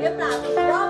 หรือเปล่าอีกรอบ